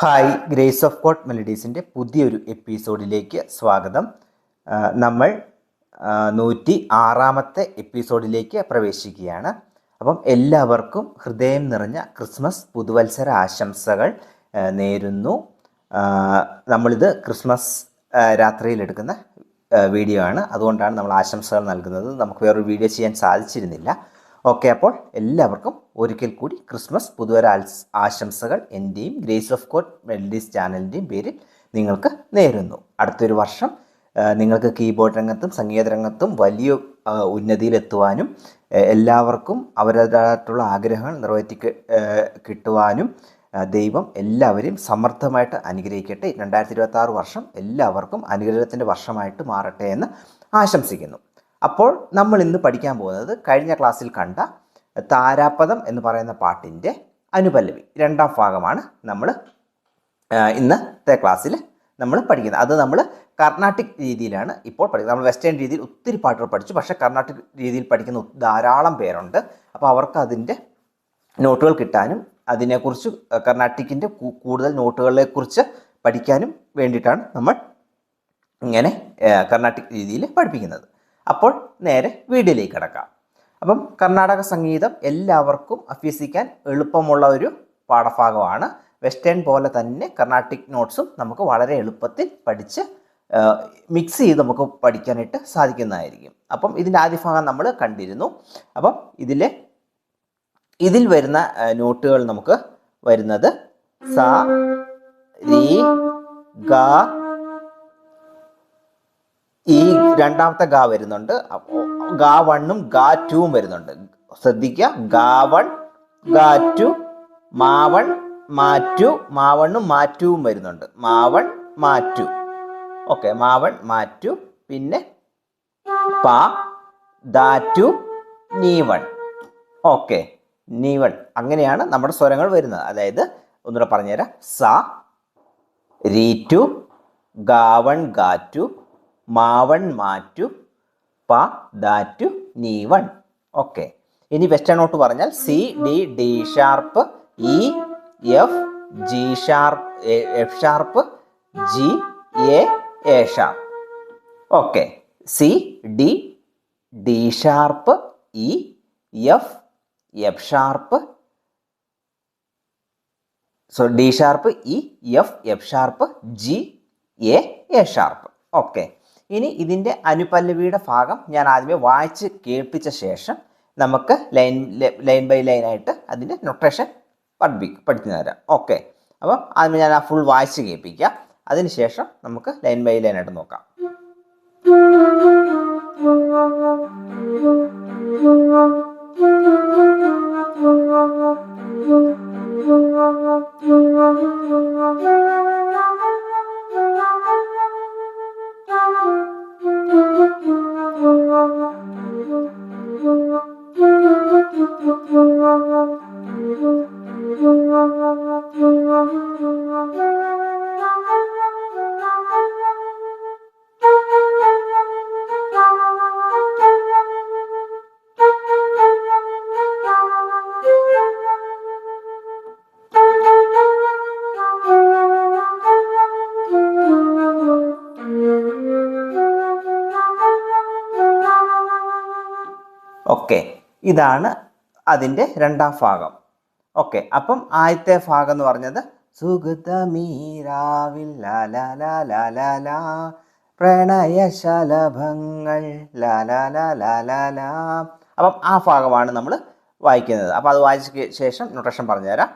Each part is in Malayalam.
ഹായ് ഗ്രേസ് ഓഫ് കോട്ട് മെലഡീസിന്റെ പുതിയൊരു എപ്പിസോഡിലേക്ക് സ്വാഗതം. നമ്മൾ നൂറ്റി ആറാമത്തെ എപ്പിസോഡിലേക്ക് പ്രവേശിക്കുകയാണ്. അപ്പം എല്ലാവർക്കും ഹൃദയം നിറഞ്ഞ ക്രിസ്മസ് പുതുവത്സര ആശംസകൾ നേരുന്നു. നമ്മളിത് ക്രിസ്മസ് രാത്രിയിൽ എടുക്കുന്ന വീഡിയോ ആണ്. അതുകൊണ്ടാണ് നമ്മൾ ആശംസകൾ നൽകുന്നത്. നമുക്ക് വേറൊരു വീഡിയോ ചെയ്യാൻ സാധിച്ചിരുന്നില്ല. ഓക്കെ അപ്പോൾ എല്ലാവർക്കും ഒരിക്കൽ കൂടി ക്രിസ്മസ് പുതുവര ആശംസകൾ. എന്റെയും ഗ്രേസ് ഓഫ് ഗോഡ് മെലഡീസ് ചാനലിന്റെയും പേരിൽ നിങ്ങൾക്ക് നേരുന്നു. അടുത്തൊരു വർഷം നിങ്ങൾക്ക് കീബോർഡ് രംഗത്തും സംഗീത രംഗത്തും വലിയ ഉന്നതിയിലെത്തുവാനും എല്ലാവർക്കും അവരുടേതായിട്ടുള്ള ആഗ്രഹങ്ങൾ നിറവേറ്റി കിട്ടുവാനും ദൈവം എല്ലാവരെയും സമർത്ഥമായിട്ട് അനുഗ്രഹിക്കട്ടെ. രണ്ടായിരത്തി ഇരുപത്തി വർഷം എല്ലാവർക്കും അനുഗ്രഹത്തിന്റെ വർഷമായിട്ട് മാറട്ടെ എന്ന് ആശംസിക്കുന്നു. അപ്പോൾ നമ്മൾ ഇന്ന് പഠിക്കാൻ പോകുന്നത് കഴിഞ്ഞ ക്ലാസ്സിൽ കണ്ട താരാപദം എന്ന് പറയുന്ന പാട്ടിന്റെ അനുപല്ലവി. രണ്ടാം ഭാഗമാണ് നമ്മൾ ഇന്നത്തെ ക്ലാസ്സിൽ നമ്മൾ പഠിക്കുന്നത്. അത് നമ്മൾ കർണാട്ടിക് രീതിയിലാണ് ഇപ്പോൾ പഠിക്കുന്നത്. നമ്മൾ വെസ്റ്റേൺ രീതിയിൽ ഒത്തിരി പാട്ടുകൾ പഠിച്ചു. പക്ഷേ കർണാട്ടിക് രീതിയിൽ പഠിക്കുന്ന ധാരാളം പേരുണ്ട്. അപ്പോൾ അവർക്ക് അതിന്റെ നോട്ടുകൾ കിട്ടാനും അതിനെക്കുറിച്ച് കർണാട്ടിക്കിന്റെ കൂടുതൽ നോട്ടുകളെക്കുറിച്ച് പഠിക്കാനും വേണ്ടിയിട്ടാണ് നമ്മൾ ഇങ്ങനെ കർണാട്ടിക് രീതിയിൽ പഠിപ്പിക്കുന്നത്. അപ്പോൾ നേരെ വീഡിയോയിലേക്ക് കിടക്കാം. അപ്പം കർണാടക സംഗീതം എല്ലാവർക്കും അഭ്യസിക്കാൻ എളുപ്പമുള്ള ഒരു പാഠഭാഗമാണ്. വെസ്റ്റേൺ പോലെ തന്നെ കർണാട്ടിക് നോട്ട്സും നമുക്ക് വളരെ എളുപ്പത്തിൽ പഠിച്ച് മിക്സ് ചെയ്ത് നമുക്ക് പഠിക്കാനായിട്ട് സാധിക്കുന്നതായിരിക്കും. അപ്പം ഇതിന്റെ ആദ്യ ഭാഗം നമ്മൾ കണ്ടിരുന്നു. അപ്പം ഇതിലെ ഇതിൽ വരുന്ന നോട്ടുകൾ നമുക്ക് വരുന്നത് സ രി ഗ ഈ രണ്ടാമത്തെ ഗാ വരുന്നുണ്ട്. ഗാ വണ്ണും ഗാ ടൂവും വരുന്നുണ്ട്. ശ്രദ്ധിക്കുക. ഗാ വൺ ഗാ ടു മാവൺ മാറ്റു മാവണ്ണും മാറ്റുവും വരുന്നുണ്ട്. മാവൺ മാറ്റു ഓക്കെ. മാവൺ മാറ്റു പിന്നെ പ ദാറ്റു നീവൺ ഓക്കെ. നീവൺ അങ്ങനെയാണ് നമ്മുടെ സ്വരങ്ങൾ വരുന്നത്. അതായത് ഒന്നുകൂടെ പറഞ്ഞുതരാം. സ രീറ്റു ഗാവൺ ഗാറ്റു മാവൺ മാറ്റു പ ദാറ്റു നീവൺ. ഓക്കെ. ഇനി വെസ്റ്റേൺ നോട്ട് പറഞ്ഞാൽ C D D sharp E F G sharp F sharp G A A sharp. Okay. C D D sharp E F F sharp so D sharp E F F sharp G A A sharp. Okay. ഇനി ഇതിന്റെ അനുപല്ലവിയുടെ ഭാഗം ഞാൻ ആദ്യമേ വായിച്ച് കേൾപ്പിച്ച ശേഷം നമുക്ക് ലൈൻ ലൈൻ ബൈ ലൈൻ ആയിട്ട് അതിന്റെ നൊട്ടേഷൻ പഠിപ്പി പഠിച്ചു തരാം. ഓക്കെ. അപ്പം ആദ്യമേ ഞാൻ ആ ഫുൾ വായിച്ച് കേൾപ്പിക്കാം. അതിനുശേഷം നമുക്ക് ലൈൻ ബൈ ലൈൻ ആയിട്ട് നോക്കാം. ഓക്കെ. ഇതാണ് അതിന്റെ രണ്ടാം ഭാഗം. ഓക്കെ. അപ്പം ആദ്യത്തെ ഭാഗം എന്ന് പറഞ്ഞത് സുഗതമീരാവിൽ പ്രണയശലഭങ്ങൾ ലാലാലാലാലാ അപ്പം ആ ഭാഗമാണ് നമ്മൾ വായിക്കുന്നത്. അപ്പം അത് വായിച്ച ശേഷം നൊട്ടേഷൻ പറഞ്ഞുതരാം.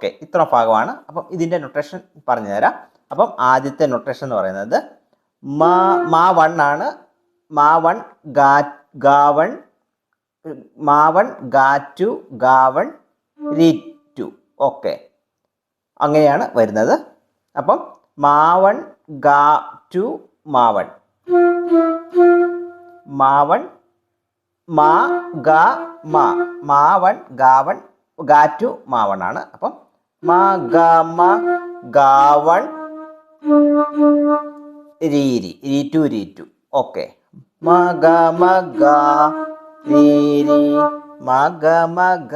ഓക്കെ ഇത്ര ഭാഗമാണ്. അപ്പം ഇതിന്റെ നൊട്ടേഷൻ പറഞ്ഞു തരാം അപ്പം ആദ്യത്തെ നൊട്ടേഷൻ എന്ന് പറയുന്നത് മാ മാ വൺ ആണ്. മാ വൺ ഗാ ഗാവൺ മാവൺ ഗാറ്റു ഗാവൺ രീറ്റു ഓക്കെ അങ്ങനെയാണ് വരുന്നത്. അപ്പം മാവൺ ഗാ ടു മാവൺ മാവൺ മാ ഗ മാ. മാവൺ ഗാവൺ ഗാറ്റു മാവൺ ആണ്. അപ്പം മ ഗ മ ഗാവൺ രീരി രീറ്റു രീറ്റു ഓക്കെ മ ഗ മ ഗ രീരി മ ഗ മ ഗ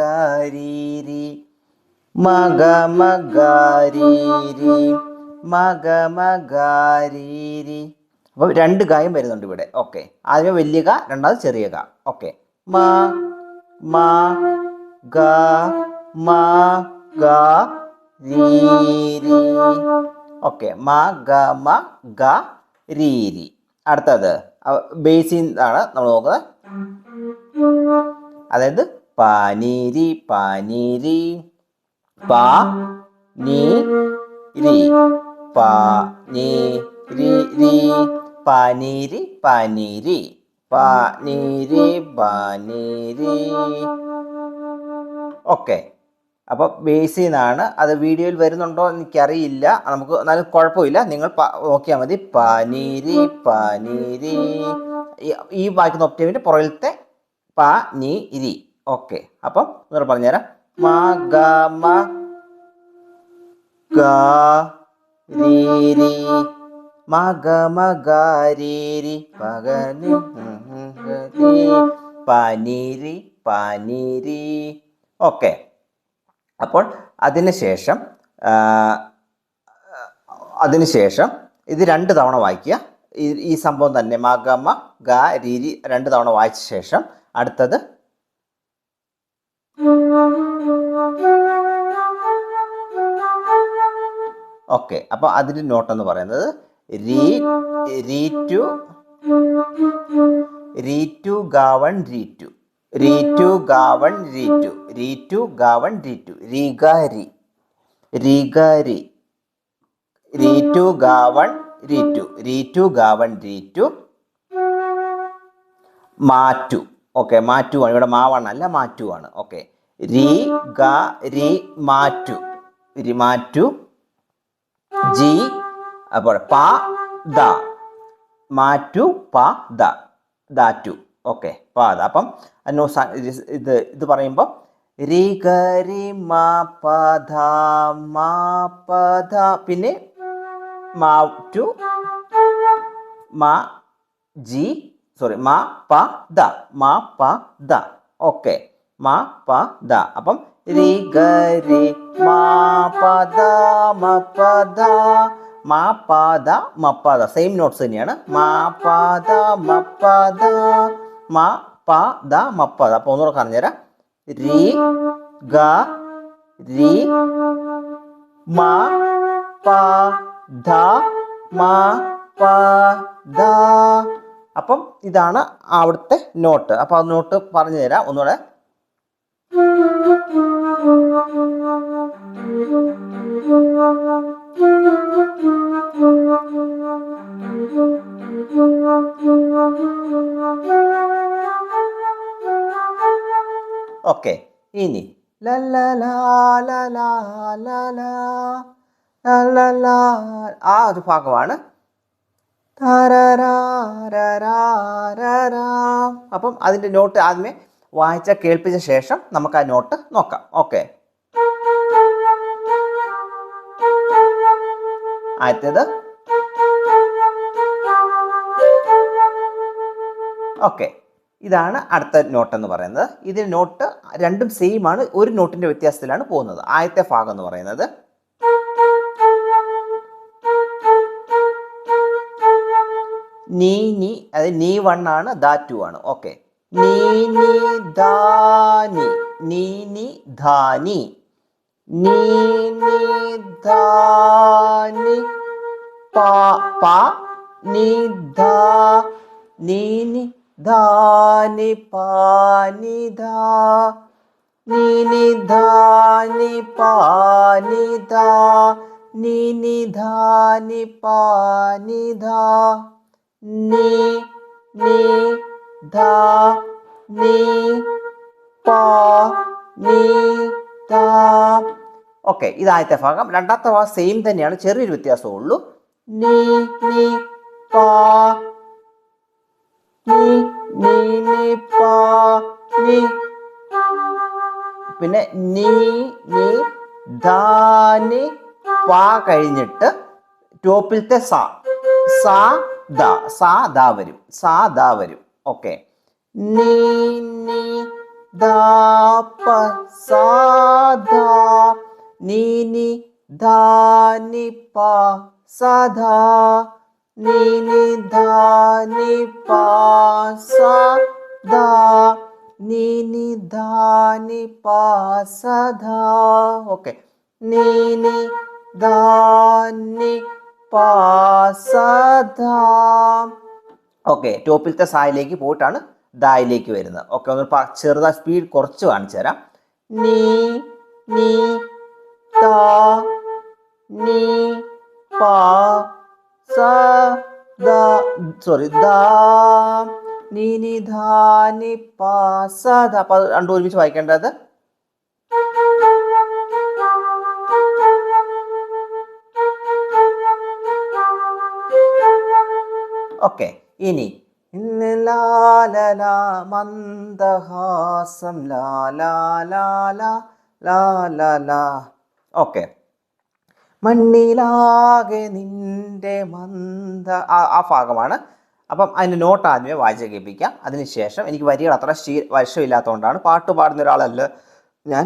മ ഗ മ ഗ മ ഗ മ ഗ അപ്പോൾ രണ്ട് ഗായം വരുന്നുണ്ട് ഇവിടെ ഓക്കെ ആദ്യം വലിയ ഗ രണ്ടാമത് ചെറിയ ഗ ഓക്കെ മ മ ഗ മ ഗ രീരി ഓക്കെ. മ ഗ മ ഗ രീരി അടുത്തത്. ബേസിൻ ആണ് നമ്മൾ നോക്കുന്നത്. അതായത് പനീരി പനീരി പ നീ രി. പ നീ രി. രി പനീരി പനീരി പനീരി പനീരി ഓക്കെ. അപ്പോൾ ബേസ് ചെയ്യുന്നതാണ് അത് വീഡിയോയിൽ വരുന്നുണ്ടോ എനിക്കറിയില്ല. നമുക്ക് എന്നാലും കുഴപ്പമില്ല. നിങ്ങൾ നോക്കിയാൽ മതി. പനീരി പനീരി. ഈ- വായിക്കുന്ന ഒക്ടേവിന്റെ പുറകിലത്തെ പ നീ ഇരി ഓക്കെ. അപ്പം നിങ്ങൾ പറഞ്ഞുതരാം. മ ഗ മ ഗ രീ മ ഗ മ ഗ പനീരി പനീരി. ഓക്കെ. അപ്പോൾ അതിനുശേഷം അതിനുശേഷം ഇത് രണ്ട് തവണ വായിക്കുക. ഈ ഈ സംഭവം തന്നെ. മഗമ ഗ രീതി രണ്ട് തവണ വായിച്ച ശേഷം അടുത്തത് ഓക്കെ. അപ്പോൾ അതിന്റെ നോട്ട് എന്ന് പറയുന്നത് രീ രീ ടു രീ ടു ഗാവൺ രീ ടു. ടു ഗാവൺ റീറ്റു റീറ്റു ഗാവൺ റീറ്റു ടു രീ റീറ്റു ഗാവൺ റീറ്റു റീറ്റു ഗാവൺ റീറ്റു മാറ്റു. ഓക്കെ മാറ്റു ആണ് ഇവിടെ മാവാണ്. അല്ല മാറ്റു ആണ് ഓക്കെ. രി ഗ രി മാറ്റു. രി മാറ്റു. ജി അപ്പോൾ പ ദ. മാറ്റു പ ദ. ദാറ്റു. ഓക്കെ അത് അപ്പം നോ ഇത് ഇത് പറയുമ്പോൾ രി മാ പദ മാ പദ പിന്നെ മാ ടു മാ ജി സോറി മാ പ ദ മാ പ ദ ഓക്കെ മാ പ ദ അപ്പം രി മാ പദ മ പദ മാ മ പ ദ മ പ മ പ സെയിം നോട്ട്സ് തന്നെയാണ് മാ പാദ മ പ ദ മ പ ദ മപ്പ. അപ്പോൾ ഒന്നുകൂടെ പറഞ്ഞുതരാം. രി ഗ രി മ പ ധ മ പ ദ. അപ്പം ഇതാണ് അവിടുത്തെ നോട്ട്. അപ്പോൾ ആ നോട്ട് പറഞ്ഞു തരാം ഒന്നുകൂടെ ഓക്കെ ഇനി. ആ ഒരു ഭാഗമാണ്. അപ്പം അതിന്റെ നോട്ട് ആദ്യമേ വായിച്ച കേൾപ്പിച്ച ശേഷം നമുക്ക് ആ നോട്ട് നോക്കാം. ഓക്കെ. ആദ്യത്തേത്. ഓക്കെ. ഇതാണ് അടുത്ത നോട്ട് എന്ന് പറയുന്നത്. ഇതിന് നോട്ട് രണ്ടും സെയിം ആണ്. ഒരു നോട്ടിന്റെ വ്യത്യാസത്തിലാണ് പോകുന്നത്. ആദ്യത്തെ ഭാഗം എന്ന് പറയുന്നത്. നീ നീ അത് നീ വൺ ആണ് ദാ ടു ആണ്. ഓക്കെ നീ നീ ധാനി നീ. നീ ധാനി നീ. നീ ധാനി പാ പാ നീ ധാ നീ നി. ധാനി പാനിധ നിനിധാനി പാനിധ നിനിധാനി പാനിധ നി നി ധ നി പാ നീ ധാ. ഓക്കെ ഇത് ഭാഗം. രണ്ടാമത്തെ ഭാഗം സെയിം തന്നെയാണ്. ചെറിയൊരു വ്യത്യാസമേ ഉള്ളൂ. നീ നീ പാ നീ നി നി പാ നി. പിന്നെ നീ നീ ധാനി പ കഴിഞ്ഞിട്ട് ടോപ്പിലത്തെ സ. സാ ദ സാ ദ വരും. സാ ദ വരും. ഓക്കെ. നീ നീ ദാ പ സാ ദ. നീ നീ ധാ നി പ സ ധ നീ ni da ni pa sa da ni ni da ni pa sa da okay ni ni da ni pa sa da okay ടോപ്പിലത്തെ സായിലേക്ക് പോയിട്ടാണ് ദായിലേക്ക് വരുന്നത്. ഓക്കെ ഒന്ന് ചെറുതാ സ്പീഡ് കുറച്ച് കാണിച്ചു തരാം. നീ നീ താ നീ പ സ ദ സോറി ദാ നീ നീ ധാ നി പ സ ദ അപ്പൊ രണ്ടും ഒരുമിച്ച് വായിക്കേണ്ടത് ഓക്കെ ഇനി. ലാലല മന്ദഹാസം ലാലാലാല ലാലല ഓക്കെ മണ്ണിലാകെ നിന്റെ മന്ദ. ആ ഭാഗമാണ്. അപ്പം അതിന്റെ നോട്ട് ആദ്യമേ വായിച്ച് കേൾപ്പിക്കാം. അതിനുശേഷം എനിക്ക് വരികൾ അത്ര ശീ വശമില്ലാത്തതുകൊണ്ടാണ് പാട്ട് പാടുന്ന ഒരാളല്ല ഞാൻ.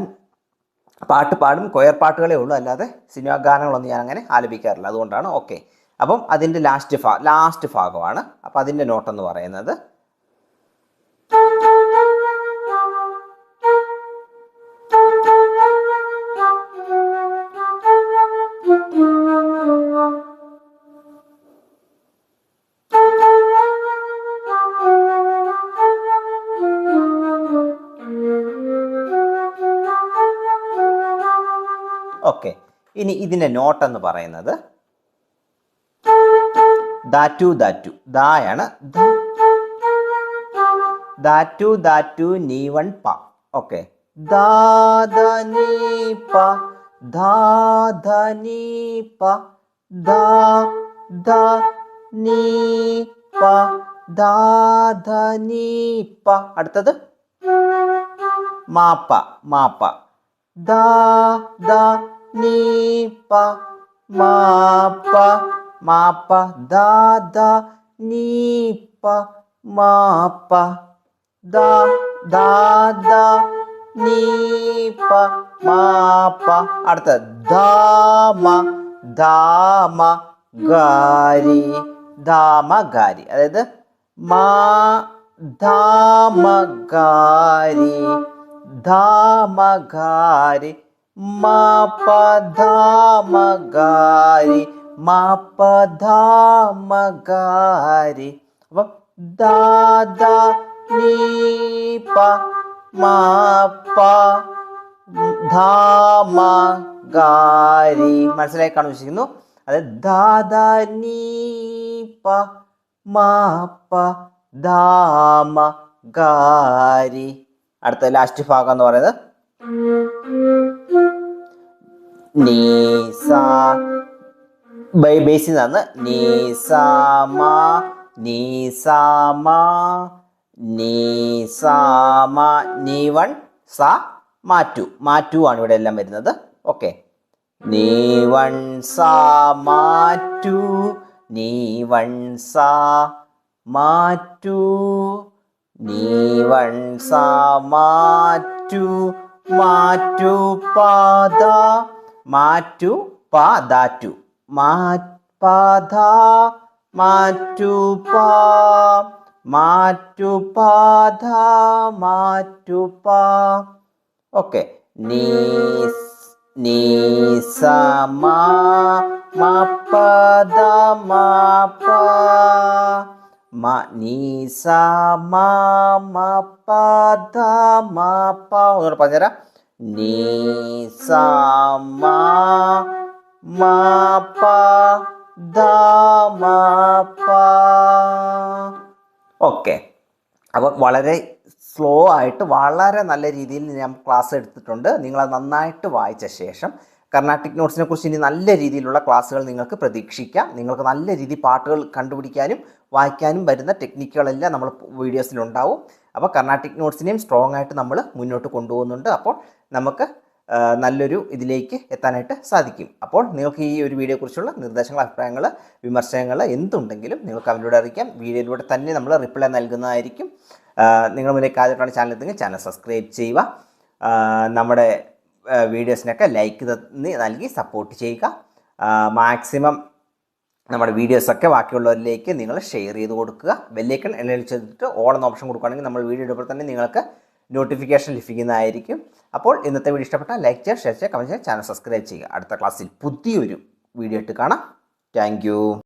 പാട്ട് പാടും കൊയർ പാട്ടുകളേ ഉള്ളൂ. അല്ലാതെ സിനിമാ ഗാനങ്ങളൊന്നും ഞാൻ അങ്ങനെ ആലപിക്കാറില്ല. അതുകൊണ്ടാണ്. ഓക്കെ. അപ്പം അതിന്റെ ലാസ്റ്റ് ഭാ ലാസ്റ്റ് ഭാഗമാണ്. അപ്പം അതിന്റെ നോട്ടെന്ന് പറയുന്നത് ഇനി ഇതിന്റെ നോട്ടെന്ന് പറയുന്നത് ദാറ്റു ദാറ്റു ദായാണ് ദാറ്റു ദാറ്റു നീ വൺ പ. ഓക്കെ ദാദ നീ പ. ദാദ നീ പ. ദാ ദ നീ പ. ദാദ നീ പ. അടുത്തത്. മാപ്പ മാപ്പ. ദ നീ പ മാപ്പ മാപ്പ ദാദ നീ പ മാപ്പ ദാ ദാദ നീ പ മാപ്പ അടുത്ത ദാമ ദാമ ഗാരി. ദാമ ഗാരി. അതായത് മാ ദാമ ഗാരി. ധാമഗാരി മാപധാമഗാരി മാപ്പധാമകാരി. അപ്പം ദാദ നീപ മാപ ധാമകാരി. മനസ്സിലായി കാണാൻ വിശ്വസിക്കുന്നു. അത് ദാദ നീപ മാപ ധാമ ഗാരി അടുത്ത ലാസ്റ്റ് ഭാഗം എന്ന് പറയുന്നത് നീസ. ബേസിൽ നിന്ന് നീസാമ നീസാമ നീസാമ. നീ വൺ സ മാറ്റു. മാറ്റു ആണ് ഇവിടെ എല്ലാം വരുന്നത്. ഓക്കെ. നീ വൺ സ മാറ്റു. നീ വൺ സ മാറ്റു. നീ വൺ സ മാറ്റു. മാറ്റു പാദ മാറ്റു പാദാറ്റു മാപാദ മാറ്റു പാ മാറ്റു പാദ മാറ്റു പാ. ഓക്കെ. മപ ഒന്നുകൂടെ പറഞ്ഞുതരാം. ഓക്കെ. അപ്പം വളരെ സ്ലോ ആയിട്ട് വളരെ നല്ല രീതിയിൽ ഞാൻ ക്ലാസ് എടുത്തിട്ടുണ്ട്. നിങ്ങളത് നന്നായിട്ട് വായിച്ച ശേഷം കർണാട്ടിക് നോട്ട്സിനെ കുറിച്ച് ഇനി നല്ല രീതിയിലുള്ള ക്ലാസ്സുകൾ നിങ്ങൾക്ക് പ്രതീക്ഷിക്കാം. നിങ്ങൾക്ക് നല്ല രീതി പാട്ടുകൾ കണ്ടുപിടിക്കാനും വായിക്കാനും വരുന്ന ടെക്നിക്കുകളെല്ലാം നമ്മൾ വീഡിയോസിലുണ്ടാവും. അപ്പോൾ കർണാട്ടിക് നോട്ട്സിനെയും സ്ട്രോങ് ആയിട്ട് നമ്മൾ മുന്നോട്ട് കൊണ്ടുപോകുന്നുണ്ട്. അപ്പോൾ നമുക്ക് നല്ലൊരു ഇതിലേക്ക് എത്താനായിട്ട് സാധിക്കും. അപ്പോൾ നിങ്ങൾക്ക് ഈ ഒരു വീഡിയോയെക്കുറിച്ചുള്ള നിർദ്ദേശങ്ങൾ അഭിപ്രായങ്ങൾ വിമർശനങ്ങൾ എന്തുണ്ടെങ്കിലും നിങ്ങൾക്ക് അവരിലൂടെ അറിയിക്കാം. വീഡിയോയിലൂടെ തന്നെ നമ്മൾ റിപ്ലൈ നൽകുന്നതായിരിക്കും. നിങ്ങൾ മുന്നിലേക്ക് ആദ്യമായിട്ടാണ് ചാനൽ എത്തുമെങ്കിൽ ചാനൽ സബ്സ്ക്രൈബ് ചെയ്യുക. നമ്മുടെ വീഡിയോസിനൊക്കെ ലൈക്ക് നൽകി സപ്പോർട്ട് ചെയ്യുക. മാക്സിമം നമ്മുടെ വീഡിയോസൊക്കെ ബാക്കിയുള്ളവരിലേക്ക് നിങ്ങൾ ഷെയർ ചെയ്ത് കൊടുക്കുക. ബെല്ലേക്കൺ എണ്ണയിൽ ചെയ്തിട്ട് ഓൾ എന്ന ഓപ്ഷൻ കൊടുക്കുകയാണെങ്കിൽ നമ്മൾ വീഡിയോ ഇടുമ്പോൾ തന്നെ നിങ്ങൾക്ക് നോട്ടിഫിക്കേഷൻ ലഭിക്കുന്നതായിരിക്കും. അപ്പോൾ ഇന്നത്തെ വീഡിയോ ഇഷ്ടപ്പെട്ടാൽ ലൈക്ക് ചെയ്യുക ഷെയർ ചെയ്യുക കമന്റ് ചെയ്യുക ചാനൽ സബ്സ്ക്രൈബ് ചെയ്യുക. അടുത്ത ക്ലാസ്സിൽ പുതിയൊരു വീഡിയോ ഇട്ട് കാണാം. താങ്ക്